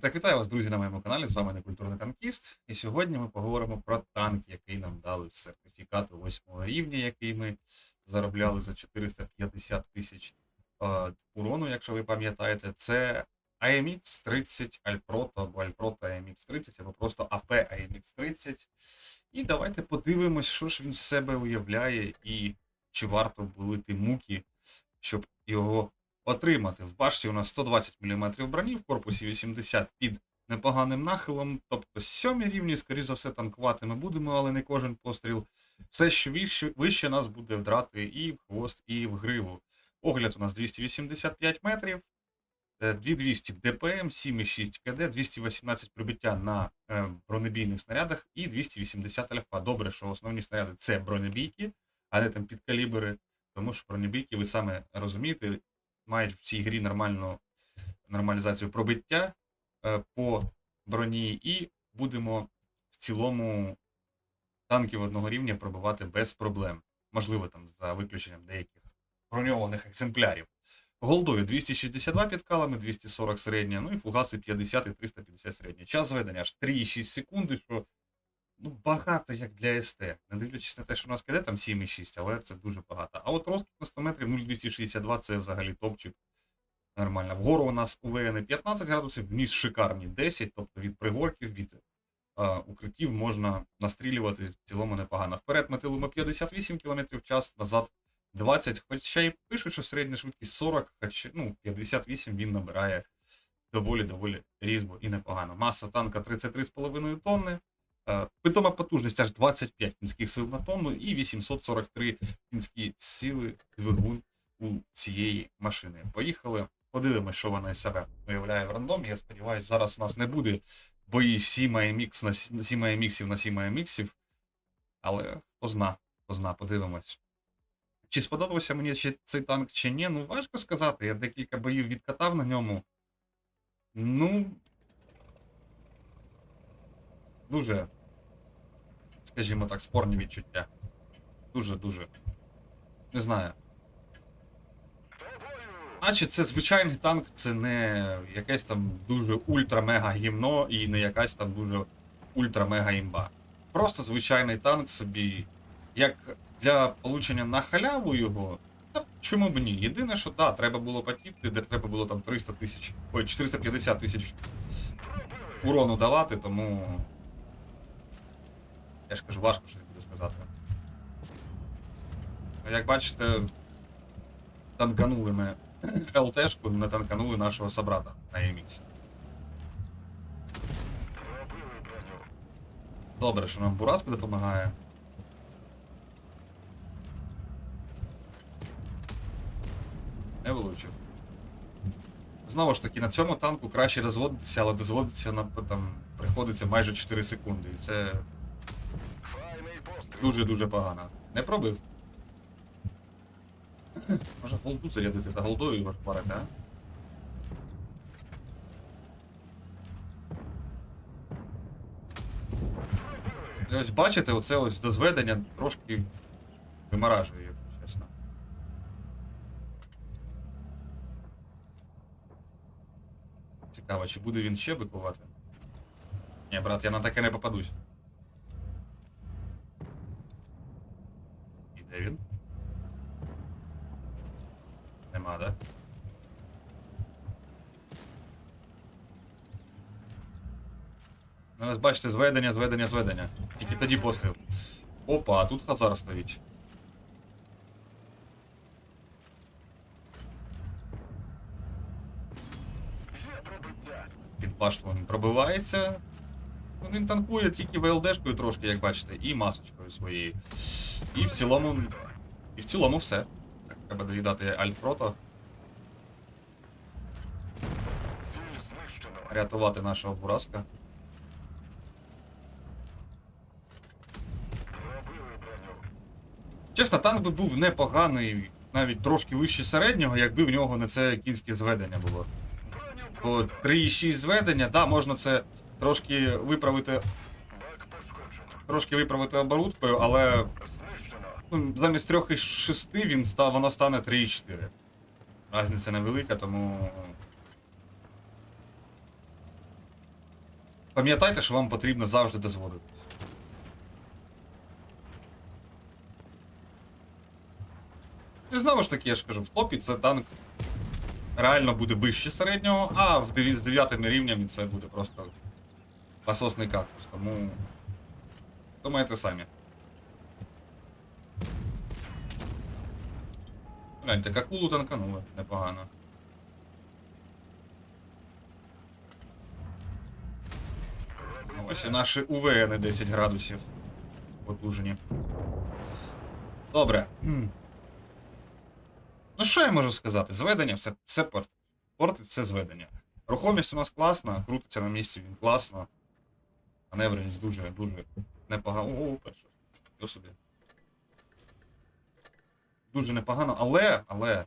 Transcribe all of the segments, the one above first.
І так, вітаю вас, друзі, на моєму каналі. З вами Некультурний танкіст. І сьогодні ми поговоримо про танк, який нам дали з сертифікату 8 рівня, який ми заробляли за 450 тисяч урону, якщо ви пам'ятаєте. Це AMX 30 Alproto або Alproto AMX 30, або просто AP AMX 30. І давайте подивимось, що ж він з себе уявляє, і чи варто були ті муки, щоб його отримати. В башті у нас 120 мм броні, в корпусі 80 під непоганим нахилом. Тобто сьомі рівні, скоріш за все, танкувати ми будемо, але не кожен постріл. Все, що вище, вище нас буде вдрати і в хвост, і в гриву. Огляд у нас 285 метрів. е, 2200 ДПМ, 7,6 КД, 218 прибиття на е, бронебійних снарядах і 280 альфа. Добре, що основні снаряди це бронебійки, а не там підкалібри. Тому що бронебійки, ви саме розумієте, мають в цій грі нормальну нормалізацію пробиття е, по броні, і будемо в цілому танків одного рівня пробивати без проблем. Можливо, там за виключенням деяких броньованих екземплярів. Голдою 262 підкалами, 240 середня, ну і фугаси 50 і 350 середня. Час зведення аж 3,6 секунди, що ну, багато як для СТ. Не дивлячись на те, що у нас киде там 7,6, але це дуже багато. А от розкид на 100 метрів 0,262 це взагалі топчик. Нормально. Вгору у нас УВН 15 градусів, вниз шикарні 10, тобто від пригорків, від а, укриттів можна настрілювати в цілому непогано. Вперед ми тилимо 58 км в час, назад 20, хоча й пишуть, що середня швидкість 40, хоча ну, 58 він набирає доволі-доволі різьбо і непогано. Маса танка 33,5 тонни. Е, Питома потужність аж 25 кінських сил на тонну і 843 кінські сили двигун у цієї машини. Поїхали, подивимось, що вона себе виявляє в рандомі. Я сподіваюся, зараз у нас не буде бої 7 AMX на 7 AMX на 7 AMX, але хто зна, хто зна, подивимось. Чи сподобався мені ще цей танк чи ні? Ну, важко сказати. Я декілька боїв відкатав на ньому. Ну. Дуже, скажімо так, спорні відчуття. Дуже-дуже. Не знаю. Наче це звичайний танк, це не якесь там дуже ультра-мега гімно і не якась там дуже ультра-мега імба. Просто звичайний танк собі. Як для получення на халяву його, та чому б ні? Єдине, що да, треба було потіти, де треба було там 300 тисяч, ой, 450 тисяч урону давати, тому. Я ж кажу, важко щось буде сказати. Ну, Як бачите, танканули ми ЛТшку, не танканули нашого собрата на EMX. Добре, що нам Бураска допомагає. Не вилучив. Знову ж таки, на цьому танку краще розводитися, але дозводитися на там приходиться майже 4 секунди. І це дуже-дуже погано. Не пробив. Може голду зарядити та голдою його шпарити, а? Ось бачите, оце ось дозведення трошки вимаражує, якщо чесно. Цікаво, чи буде він ще бикувати? Ні, брат, я на таке не попадусь. Де він? Нема, да? Ну, ось бачите, зведення, зведення, зведення. Тільки тоді постріл. Опа, а тут хазар стоїть. Під башту він пробивається. Ну, він танкує тільки ВЛДшкою трошки, як бачите, і масочкою своєю. І в цілому. І в цілому все. Треба доїдати Альпрото. Рятувати нашого Бураска. Чесно, танк би був непоганий, навіть трошки вище середнього, якби в нього не це кінське зведення було. Бо 3,6 зведення, да, можна це трошки виправити. Трошки виправити оборудкою, але ну, замість 3,6 він став, воно стане 3,4. Разниця невелика, тому Пам'ятайте, що вам потрібно завжди дозводитись. І знову ж таки, я ж кажу, в топі це танк реально буде вище середнього, а з дев'ятими рівнями це буде просто пососний кактус. Тому думайте самі. Гляньте, какулу танканули, непогано. Ось і наші УВН 10 градусів. Потужні. Добре. Ну, що я можу сказати? Зведення все, все порт. Порт це зведення. Рухомість у нас класна, крутиться на місці він класно. Маневреність дуже, дуже непогано. О, перше. Що собі. Дуже непогано, але, але.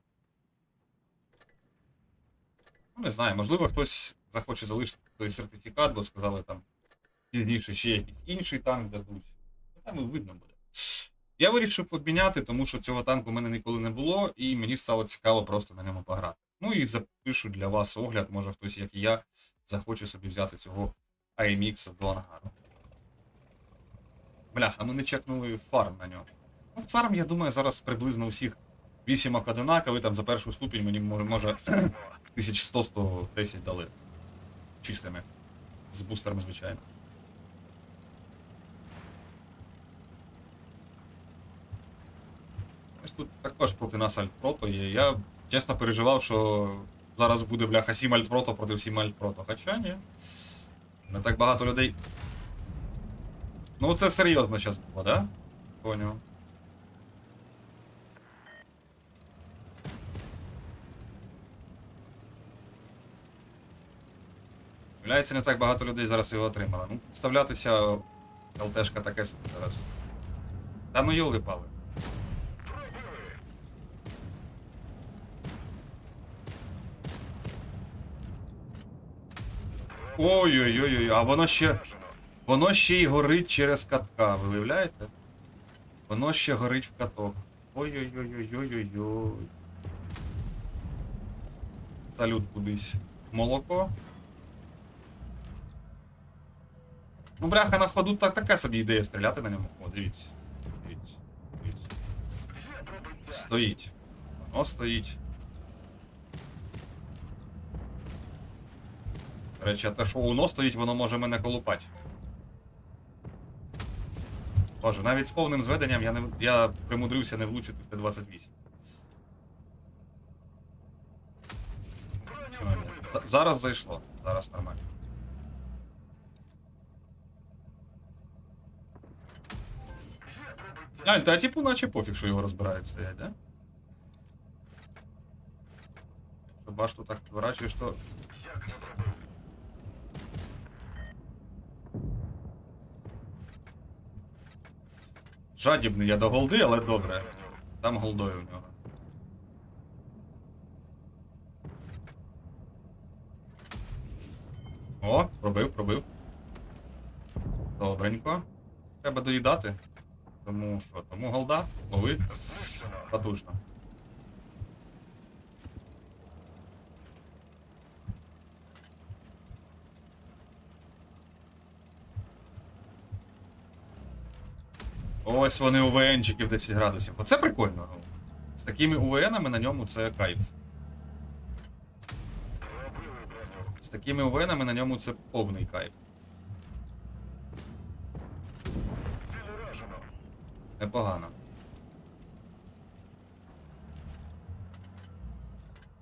Ну, не знаю, можливо, хтось захоче залишити той сертифікат, бо сказали там пізніше ще якийсь інший танк дадуть. Ну, Там і видно буде. Я вирішив обміняти, тому що цього танку в мене ніколи не було, і мені стало цікаво просто на ньому пограти. Ну і запишу для вас огляд, може хтось, як і я, захоче собі взяти цього AMX до ангару. Бляха, ми не чекнули фарм на нього. Фарм, я думаю, зараз приблизно усіх 8 одинаковий, там за першу ступінь мені може, може 1100-110 дали. Чистими. З бустером, звичайно. Ось тут також проти нас Альтпрото є. Я чесно переживав, що зараз буде бляха 7 Альтпрото проти 7 Альтпрото. Хоча ні. Не так багато людей. Ну це серйозно зараз було, да? Поняв. Виявляється, не так багато людей зараз його отримали. Ну, представлятися ЛТшка таке собі зараз. Та ну йоли пали. Ой-ой-ой, а воно ще. Воно ще й горить через катка, ви виявляєте? Воно ще горить в каток. Ой-ой-ой-ой-ой-ой-ой. Салют кудись. Молоко. Ну, бляха, на ходу так, така собі ідея стріляти на ньому. О, дивіться. Дивіться. Дивіться. Стоїть. Воно стоїть. До речі, а те, що воно стоїть, воно може мене колупати. Боже, навіть з повним зведенням я не я примудрився не влучити в Т-28. Зараз зайшло. Зараз нормально. А, та типу наче пофіг, що його розбирають стоять, да? Якщо башту так вирачуєш, то. Жадібний я до голди, але добре. Там голдою в нього. О, пробив, пробив. Добренько. Треба доїдати. Тому що? Тому голда, лови. Потужно. Ось вони УВНчики в 10 градусів. Оце прикольно. З такими УВНами на ньому це кайф. З такими УВНами на ньому це повний кайф. Непогано.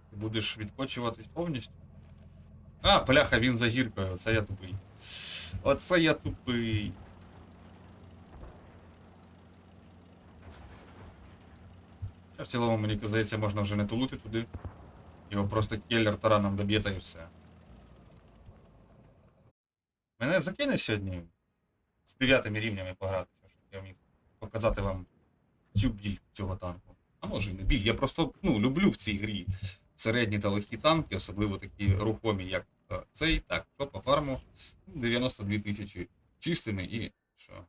Ти будеш відкочуватись повністю? А, пляха, він за гіркою, оце я тупий. Оце я тупий. В цілому, мені здається, можна вже не тулити туди. Його просто келлер тараном доб'є та і все. Мене закине сьогодні з дев'ятими рівнями погратися, щоб я міг показати вам цю біль цього танку. А може і не біль. Я просто ну, люблю в цій грі середні та легкі танки, особливо такі рухомі, як е, цей. Так, що по фарму 92 тисячі чистими і що.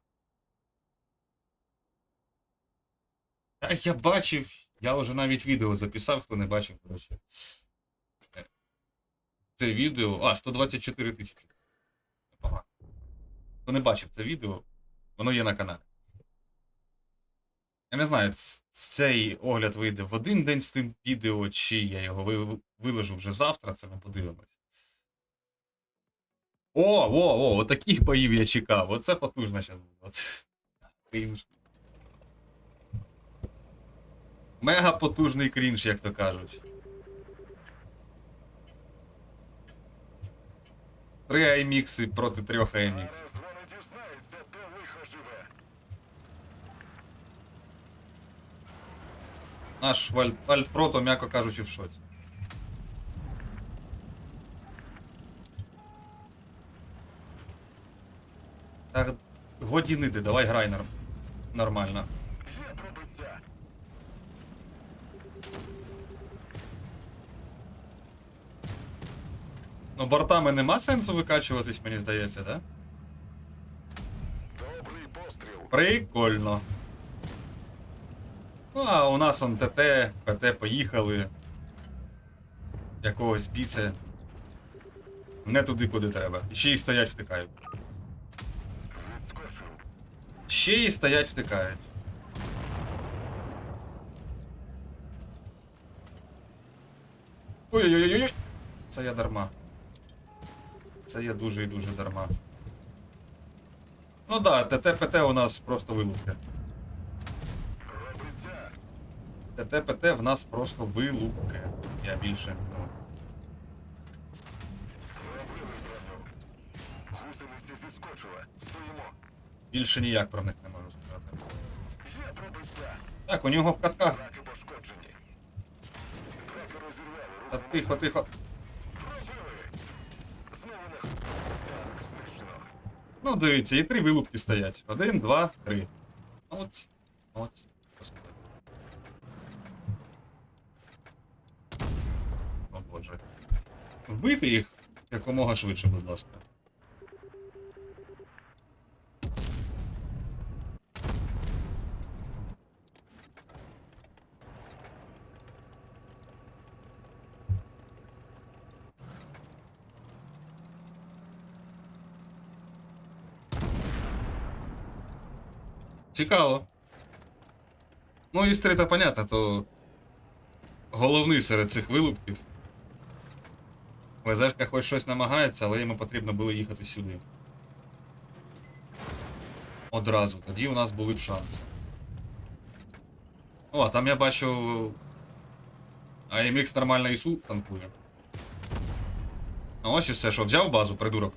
Та я бачив, я вже навіть відео записав, хто не бачив, коротше. Це відео. А, 124 тисячі. Хто не бачив це відео, воно є на каналі. Я не знаю, цей огляд вийде в один день з тим відео, чи я його виложу вже завтра, це ми подивимось. О, о, о, таких боїв я чекав. Оце потужно зараз. Мега потужний крінж, як то кажуть. Три аймікси проти трьох айміксів. Зараз вони дізнаються, де лихо живе. Наш Валь- Альтпрото, м'яко кажучи, в шоці. Так, годі нити, давай грай норм- нормально. Ну, бортами нема сенсу викачуватись, мені здається, да? Добрий постріл. Прикольно. Ну, а у нас он ТТ, ПТ поїхали. Якогось біце. Не туди, куди треба. Ще й стоять втикають. Ще й стоять втикають. Ой-ой-ой-ой! Це я дарма. Це я дуже і дуже дарма. Ну да, ТТ-ПТ у нас просто вилупки. Пробиття. ТТ-ПТ в нас просто вилупки. Я більше. Гусениця зіскочила. Стоїмо. більше ніяк про них не можу сказати. Є пробиття. Так, у нього в катках. Пошкоджені. Розірвали. Та тихо, тихо. Пробили. Знову не. Танк знищено. Ну, дивіться, і три вилупки стоять. Один, два, три. Молодці. Молодці. Просто. О боже. Вбити їх якомога швидше, будь ласка. Цікаво. Ну, і то понятно, то головний серед цих вилупків. ВЗшка хоч щось намагається, але йому потрібно було їхати сюди. Одразу. Тоді у нас були б шанси. О, а там я бачу. АМХ нормально ІСУ танкує. А ось і все, що взяв базу, придурок.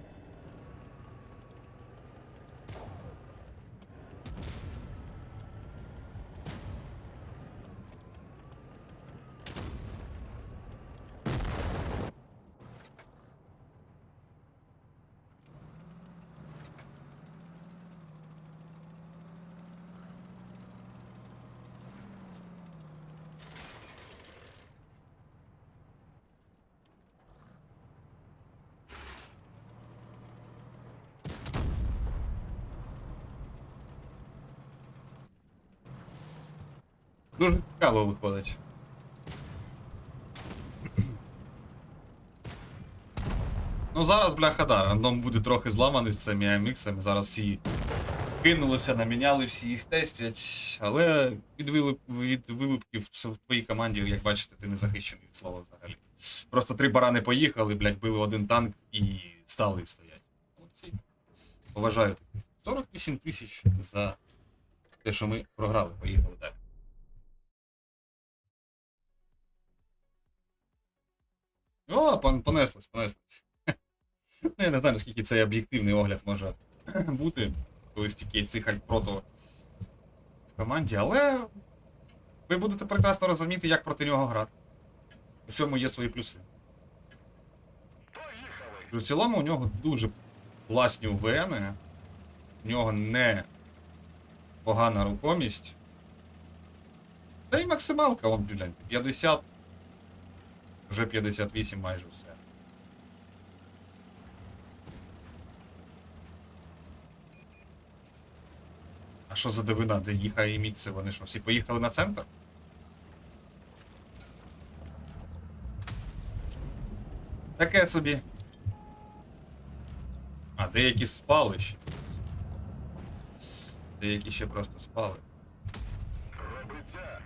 Дуже цікаво виходить. Ну зараз, бляха, да, рандом буде трохи зламаний з цими аміксами. Зараз всі кинулися, наміняли, всі їх тестять. Але від, вилуп, від вилупків в в твоїй команді, як бачите, ти не захищений від слова взагалі. Просто три барани поїхали, блядь, били один танк і стали стоять. Молодці. Поважаю. 48 тисяч за те, що ми програли. Поїхали далі. О, пон- понеслось, понеслось. Ну, я не знаю, наскільки цей об'єктивний огляд може бути, коли стільки цих альтпрото в команді, але ви будете прекрасно розуміти, як проти нього грати. У цьому є свої плюси. В цілому у нього дуже класні УВН, у нього не погана рухомість. Та й максималка, он, блядь, 50, вже 58 майже все. А що за дивина, де їхає мікси? Вони що, всі поїхали на центр? Таке собі. А, деякі спали ще. Деякі ще просто спали. Пробиття.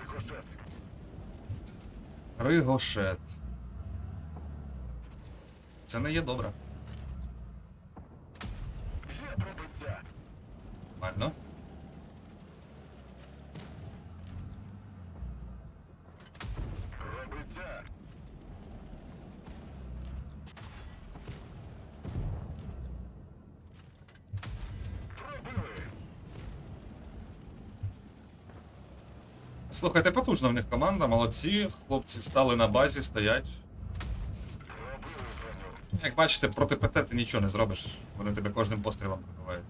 Рикошет. Ригошет. Це не є добре. Є пробиття. Нормально. Пробиття. Пробили. Слухайте, потужна в них команда, молодці. Хлопці стали на базі, стоять. Як бачите, проти ПТ ти нічого не зробиш. Вони тебе кожним пострілом пробивають.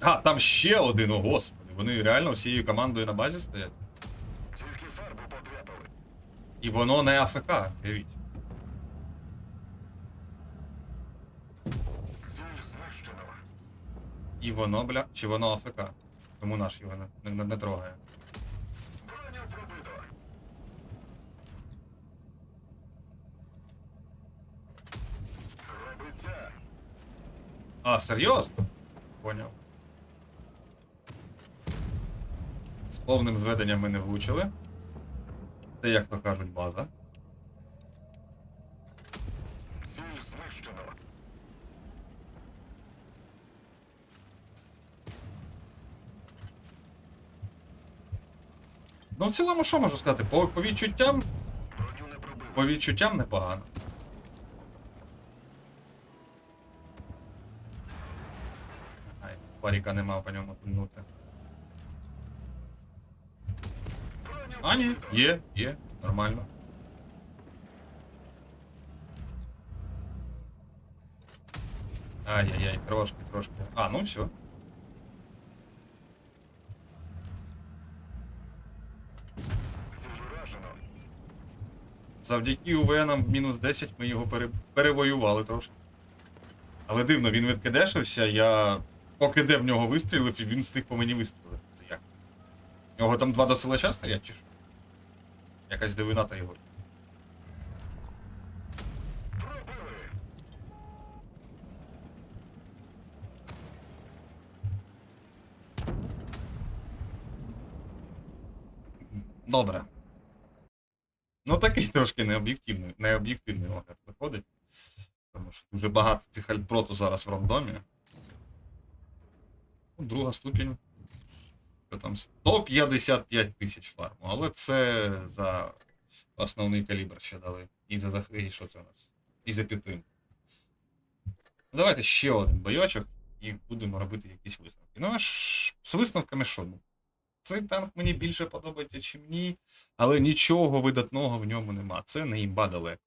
А, там ще один, о господи. Вони реально всією командою на базі стоять. Тільки фарбу подряпали. І воно не АФК, уявіть. Ціль знищено. І воно, бля, чи воно АФК. Тому наш його не, не, не трогає. А, серйозно? Поняв. З повним зведенням ми не влучили. Це, як то кажуть, база. Ціль знищено. Ну, в цілому, що можу сказати? По, по відчуттям, по відчуттям непогано. Ай, паріка нема по ньому пильнути. А, ні, є, є, нормально. Ай-яй-яй, трошки, трошки. А, ну все. Завдяки УВНам мінус 10 ми його пере... перевоювали трошки. Але дивно, він відкидешився, я поки де в нього вистрілив, і він встиг по мені вистрілити. Це як? У нього там два досилача стоять, чи що? Якась дивина та його. Добре. Ну такий трошки необ'єктивний, необ'єктивний огляд виходить. Тому що дуже багато цих альтпроту зараз в рандомі. Ну, Друга ступінь. Що там 155 тисяч фарму. Але це за основний калібр ще дали. І за і що це у нас? І за підтримку. Ну, Давайте ще один бойочок і будемо робити якісь висновки. Ну а ж з висновками що? Цей танк мені більше подобається, чим ні, але нічого видатного в ньому нема. Це не імба далеко.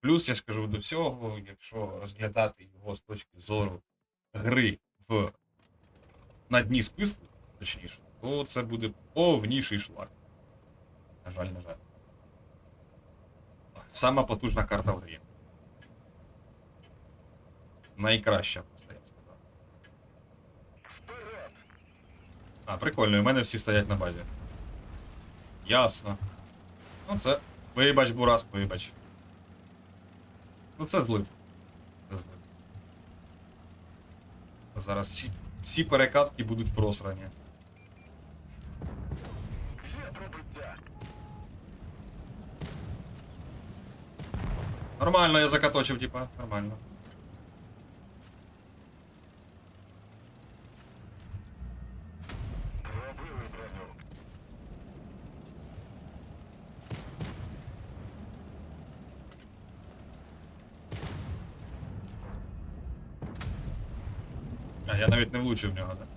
Плюс я скажу до всього, якщо розглядати його з точки зору гри в на дні списку, точніше, то це буде повніший шлак. На жаль, на жаль. Сама потужна карта в грі. Найкраща, просто я б сказав. Вперед. А, прикольно, і в мене всі стоять на базі. Ясно. Ну це. Вибач, Бурас, вибач. Ну це злив. Це злив. Зараз всі, всі перекатки будуть просрані. Нормально, я закаточив, типа, нормально. Пробили броню. А, не влучив в нього, так?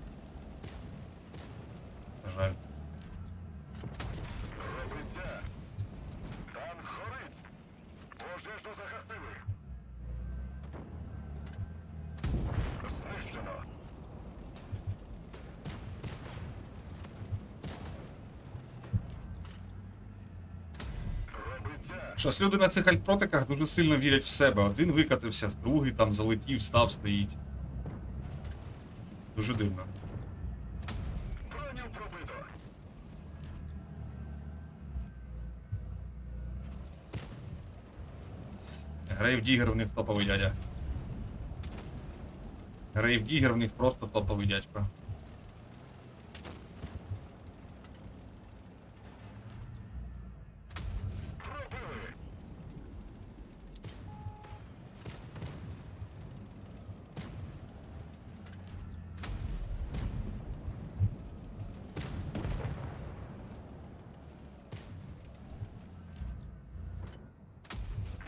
На жаль. Пробиття. Танк горить. Пожежу загасили. Знищено. Щось люди на цих альтпротиках дуже сильно вірять в себе. Один викатився, другий там залетів, став, стоїть. Дуже дивно. Броню пробито. Грейв Дігер в них топовий дядя. Грейв Дігер в них просто топовий дядько. Пробили.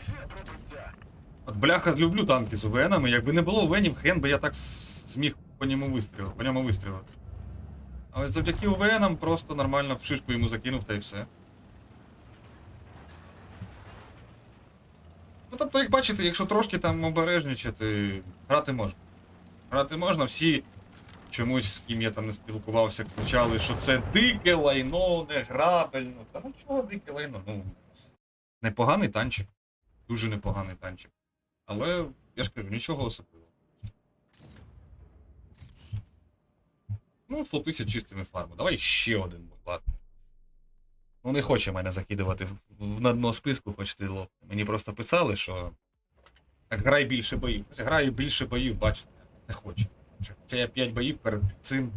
Є пробиття. От бляха, люблю танки з УВНами. Якби не було УВНів, хрен би я так зміг по ньому вистрілити, по ньому вистрілити. А ось завдяки УВНам просто нормально в шишку йому закинув та й все. Ну тобто, як бачите, якщо трошки там обережничати, грати можна. Грати можна, всі чомусь, з ким я там не спілкувався, кричали, що це дике лайно, не грабельно. Та ну чого дике лайно? Ну, непоганий танчик. Дуже непоганий танчик. Але я ж кажу, нічого особливого. Ну, 100 тисяч чистими фарми. Давай ще один, будь ладно. Ну, не хоче мене закидувати на дно списку, хоч ти лоб. Мені просто писали, що. Так грай більше боїв. Граю більше боїв, бачите, не хоче. Хоча я 5 боїв перед цим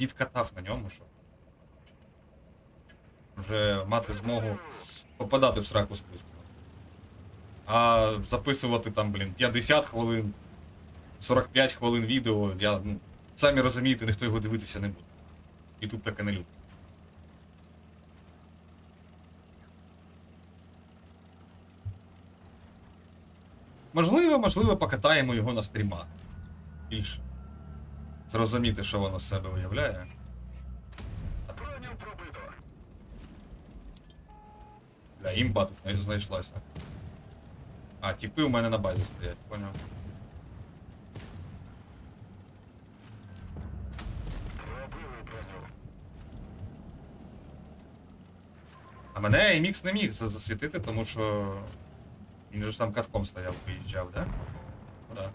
відкатав на ньому, що. Вже мати змогу попадати в сраку списку. А записувати там, блін, 50 хвилин, 45 хвилин відео, я, ну, самі розумієте, ніхто його дивитися не буде. І тут таке не любить. Можливо, можливо, покатаємо його на стрімах. Більш зрозуміти, що воно з себе уявляє. Бля, імба тут знай- знайшлася. А, тіпи у мене на базі стоять, поняв. А мене MX не міг засвітити, тому що. Він же ж там катком стояв, виїжджав, да? Ну да.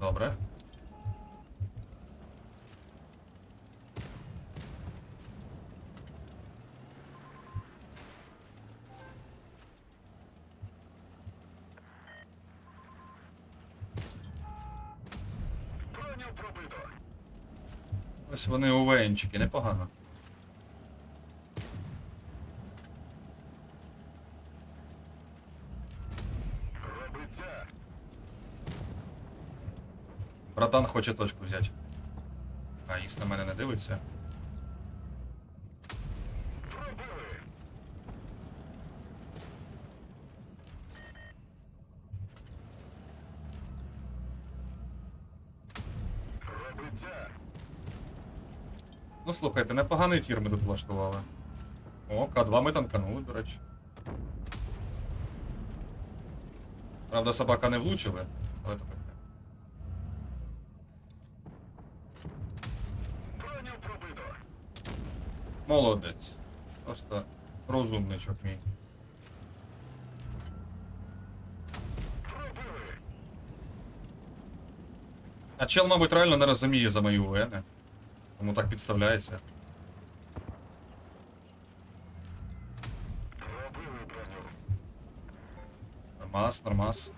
Добре. Броню пробито. Ось вони УВНчики, непогано. Братан хоче точку взяти. А, їсть на мене не дивиться. Пробили. Ну слухайте, непоганий тір ми тут влаштували. О, К2 ми танканули, до речі. Правда, собака не влучили, але то таке. Молодець. Просто розумничок мій. А чел, мабуть, реально не розуміє за мої УВН. Тому так підставляється. Нормас, нормас.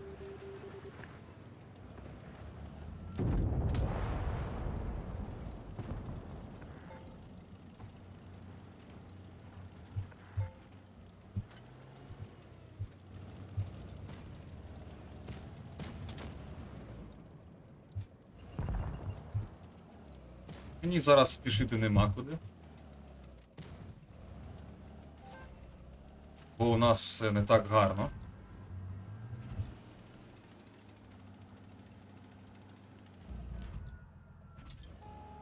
Мені зараз спішити нема куди. Бо у нас все не так гарно.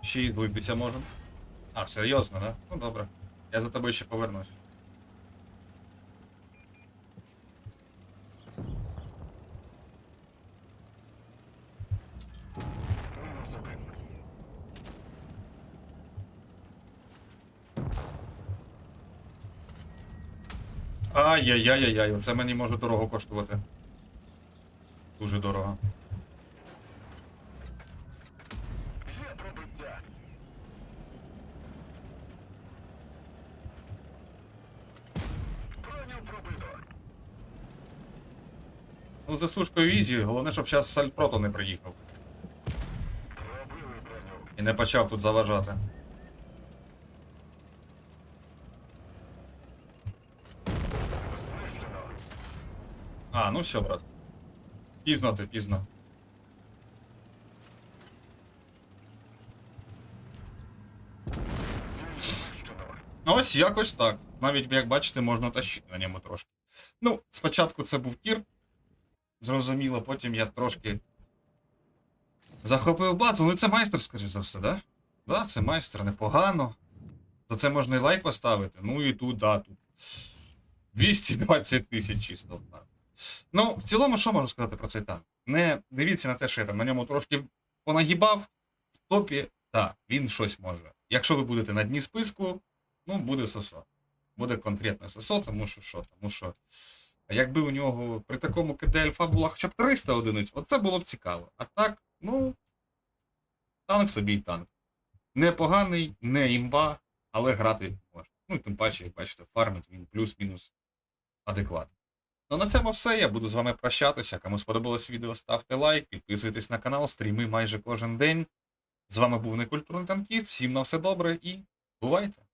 Ще й злитися можемо. А, серйозно, да? Ну добре. Я за тобою ще повернусь. Ай-яй-яй-яй-яй, оце мені може дорого коштувати. Дуже дорого. Ну, за сушкою візі, головне, щоб зараз Сальпрото не приїхав. І не почав тут заважати. А, ну все, брат. Пізно ти, пізно. Ну, Ось якось так. Навіть, як бачите, можна тащити на ньому трошки. Ну, спочатку це був кір. Зрозуміло, потім я трошки захопив базу. Ну це майстер, скоріш за все, да? Да, це майстер, непогано. За це можна і лайк поставити. Ну і тут, да, тут. 220 тисяч чисто. Ну, в цілому, що можу сказати про цей танк? Не дивіться на те, що я там на ньому трошки понагибав. В топі, так, він щось може. Якщо ви будете на дні списку, ну, буде сосо. Буде конкретне сосо, тому що що? Тому що якби у нього при такому КД альфа була хоча б 300 одиниць, оце було б цікаво. А так, ну, танк собі й танк. Непоганий, не імба, але грати можна. Ну і тим паче, як бачите, фармить він плюс-мінус адекватно. Ну на цьому все. Я буду з вами прощатися. Кому сподобалось відео, ставте лайк, підписуйтесь на канал, стріми майже кожен день. З вами був некультурний танкіст. Всім на все добре і бувайте!